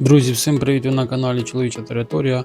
Друзі, всім привіт! Ви на каналі Чоловіча Територія.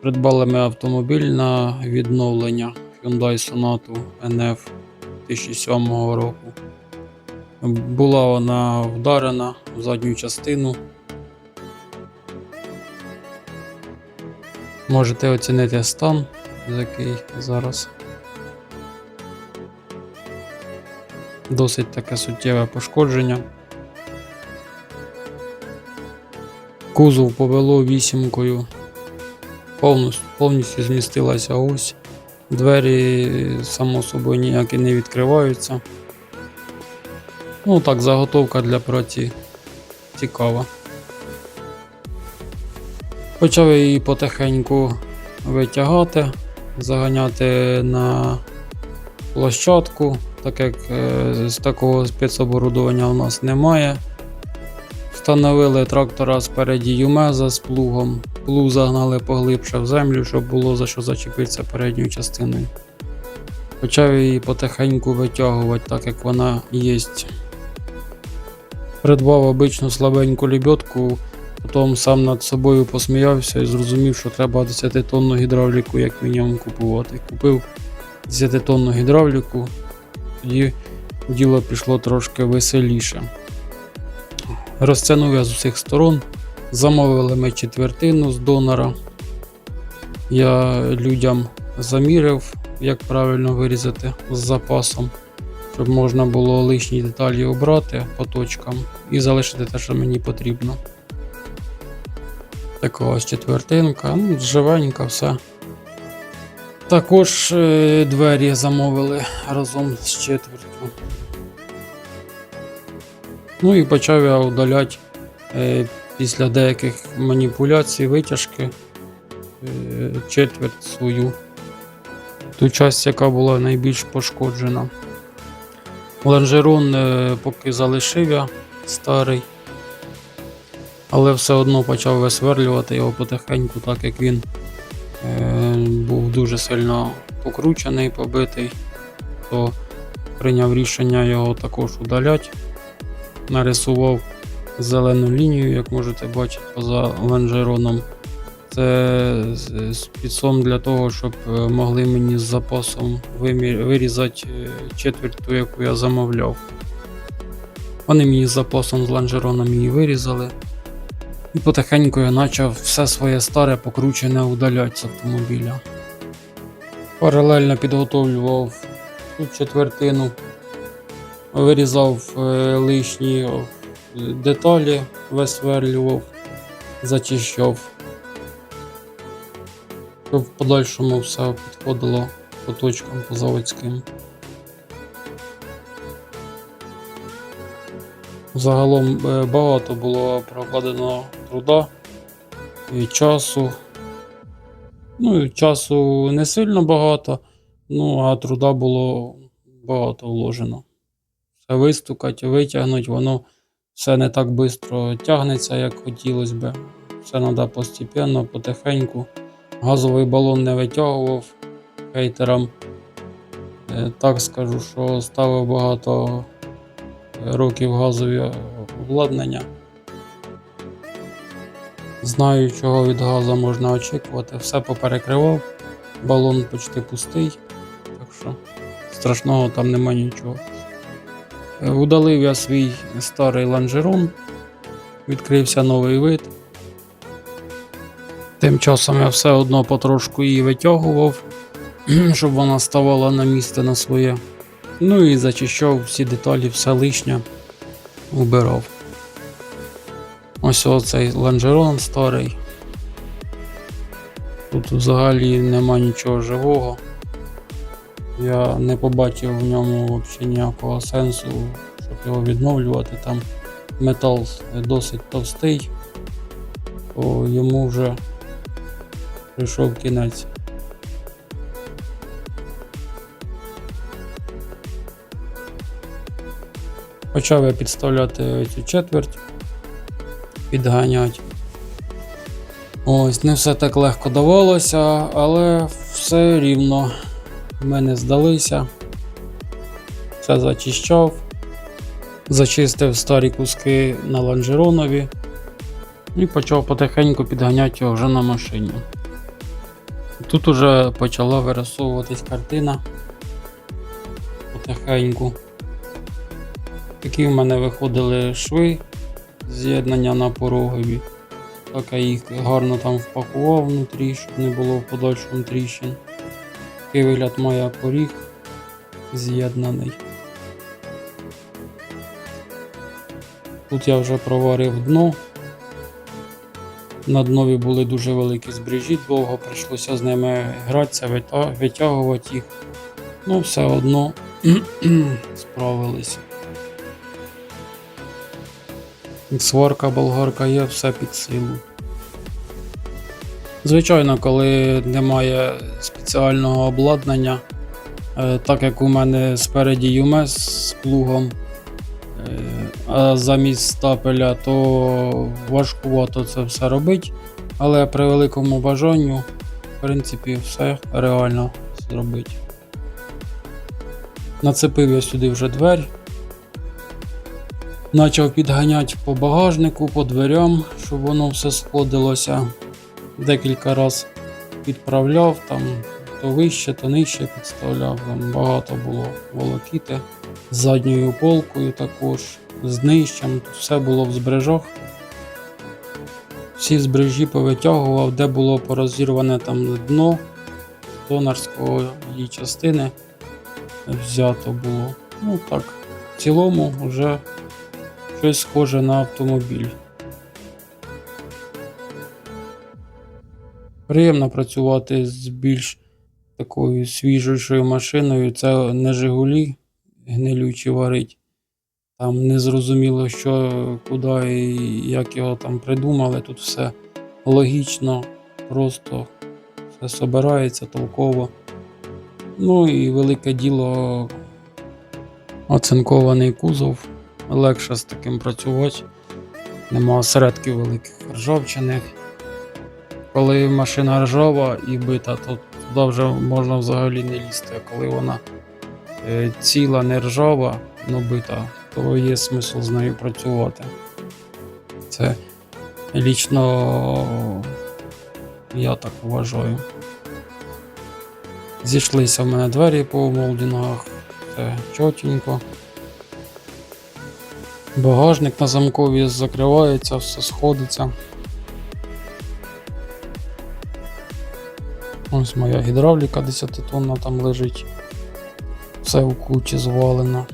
Придбали ми автомобіль на відновлення Hyundai Sonata NF 2007 року. Була вона вдарена в задню частину. Можете оцінити стан, який зараз. Досить таке суттєве пошкодження. Кузов повело вісімкою. Повністю, повністю змістилася ось. Двері, само собою, ніякі не відкриваються. Ну так, заготовка для праці цікава. Почав її потихеньку витягати, заганяти на площадку, так як е, з такого спецоборудовання у нас немає. Встановили трактора спереді Юмеза з плугом. Плуг загнали поглибше в землю, щоб було за що зачепитися передньою частиною. Почав її потихеньку витягувати, так як вона є. Придбав обичну слабеньку лебедку, потім сам над собою посміявся і зрозумів, що треба 10-тонну гідравліку як мінімум купувати. Купив 10-тонну гідравліку, тоді діло пішло трошки веселіше. Розтягнув я з усіх сторон. Замовили ми четвертину з донора. Я людям заміряв, як правильно вирізати з запасом, щоб можна було лишні деталі обрати по точкам і залишити те, що мені потрібно. Така ось четвертинка, ну, живенька все. Також е, двері замовили разом з четвертю. Ну і почав я удаляти е, після деяких маніпуляцій, витяжки е, четверть свою. Ту часть, яка була найбільш пошкоджена. Лонжерон е, поки залишив я старий, але все одно почав висверлювати його потихеньку, так як він е, був дуже сильно покручений, побитий, то прийняв рішення його також удаляти нарисував зелену лінію, як можете бачити поза лонжероном. Це підсом для того, щоб е, могли мені з запасом вирізати е, четверть ту, яку я замовляв. Вони мені з запасом з лонжероном її вирізали. І потихеньку я почав все своє старе покручене удаляти з автомобіля. Паралельно підготовлював цю четвертину вирізав е, лишні е, деталі, висверлював, зачищав, щоб в подальшому все підходило по точкам по заводським. Загалом е, багато було прокладено труда і часу. Ну, і часу не сильно багато, ну а труда було багато вложено все вистукати, витягнути, воно все не так швидко тягнеться, як хотілося б. Все треба постепенно, потихеньку. Газовий балон не витягував хейтерам. Е, Так скажу, що ставив багато років газові обладнання. Знаю, чого від газу можна очікувати. Все поперекривав, балон почти пустий, так що страшного там нема нічого. Удалив я свій старий лонжерон, відкрився новий вид. Тим часом я все одно потрошку її витягував, щоб вона ставала на місце на своє. Ну і зачищав всі деталі, все лишнє убирав. Ось оцей лонжерон старий. Тут взагалі нема нічого живого. Я не побачив в ньому взагалі ніякого сенсу, щоб його відновлювати. Там метал досить товстий, то йому вже прийшов кінець. Почав я підставляти цю четверть, підганяти. Ось, не все так легко давалося, але все рівно ми не здалися. Все зачищав. Зачистив старі куски на лонжеронові. І почав потихеньку підганяти його вже на машині. Тут уже почала вирисовуватись картина. Потихеньку. Такі в мене виходили шви з'єднання на порогові. Так я їх гарно там впакував внутрі, щоб не було в подальшому тріщин. Такий вигляд має поріг з'єднаний. Тут я вже проварив дно. На днові були дуже великі збріжі, довго прийшлося з ними гратися, витягувати їх. Ну, все одно справилися. Сварка, болгарка є, все під силу. Звичайно, коли немає спеціального обладнання, е, так як у мене спереді ЮМЕС з плугом, е, а замість стапеля, то важкувато це все робити. Але при великому бажанню, в принципі, все реально зробити. Нацепив я сюди вже двері. Почав підганяти по багажнику, по дверям, щоб воно все сходилося. Декілька разів підправляв, там то вище, то нижче підставляв. Там багато було волокіти. З задньою полкою також, з нижчем, тут все було в збрежах. Всі збрежі повитягував, де було порозірване там дно з донорського її частини взято було. Ну так, в цілому вже щось схоже на автомобіль. Приємно працювати з більш такою свіжішою машиною. Це не Жигулі гнилючі варить. Там не зрозуміло, що, куди і як його там придумали. Тут все логічно, просто все собирається толково. Ну і велике діло оцинкований кузов. Легше з таким працювати. Нема осередків великих ржавчини. Коли машина ржава і бита, то туди вже можна взагалі не лізти. А коли вона е, ціла, не ржава, но бита, то є смисл з нею працювати. Це лічно я так вважаю. Зійшлися в мене двері по молдингах, це чотенько. Багажник на замкові закривається, все сходиться. Ось моя гідравліка 10 тонна там лежить. Все у кучі звалено.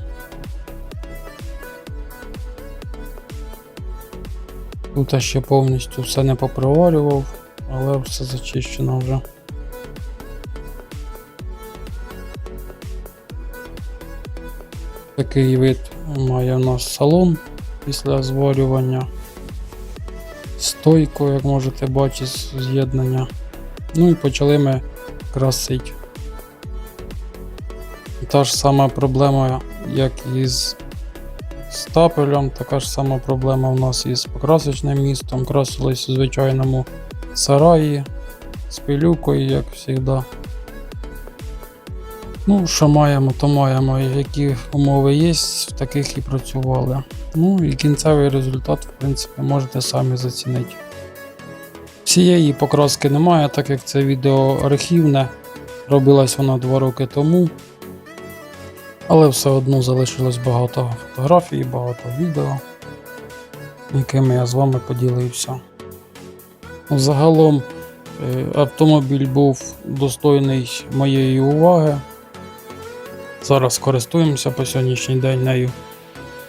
Тут я ще повністю все не поприварював, але все зачищено вже. Такий вид має у нас салон після зварювання. Стойку, як можете бачити, з'єднання. Ну і почали ми красити. Та ж сама проблема, як і з стапелем, така ж сама проблема у нас із покрасочним містом. Красились у звичайному сараї з пилюкою, як завжди. Ну, що маємо, то маємо. Які умови є, в таких і працювали. Ну і кінцевий результат, в принципі, можете самі зацінити. Цієї покраски немає, так як це відео архівне. Робилась вона 2 роки тому. Але все одно залишилось багато фотографій, багато відео, якими я з вами поділився. Загалом е, автомобіль був достойний моєї уваги. Зараз користуємося по сьогоднішній день нею,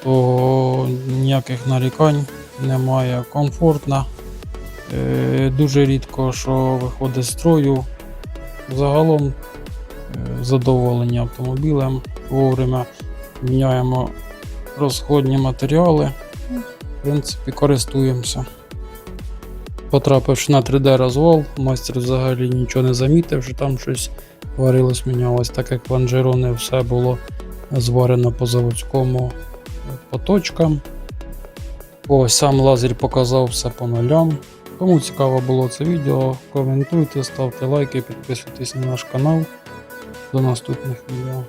то ніяких нарікань немає. Комфортна. Е, Дуже рідко, що виходить з строю. Загалом е, задоволені автомобілем. Вовремя міняємо розходні матеріали. В принципі, користуємося. Потрапивши на 3D розвал, майстер взагалі нічого не замітив, що там щось варилось, мінялось, так як лонжерони все було зварено по заводському по точкам. Ось сам лазер показав все по нулям. Кому цікаво було це відео, коментуйте, ставте лайки, підписуйтесь на наш канал. До наступних відео.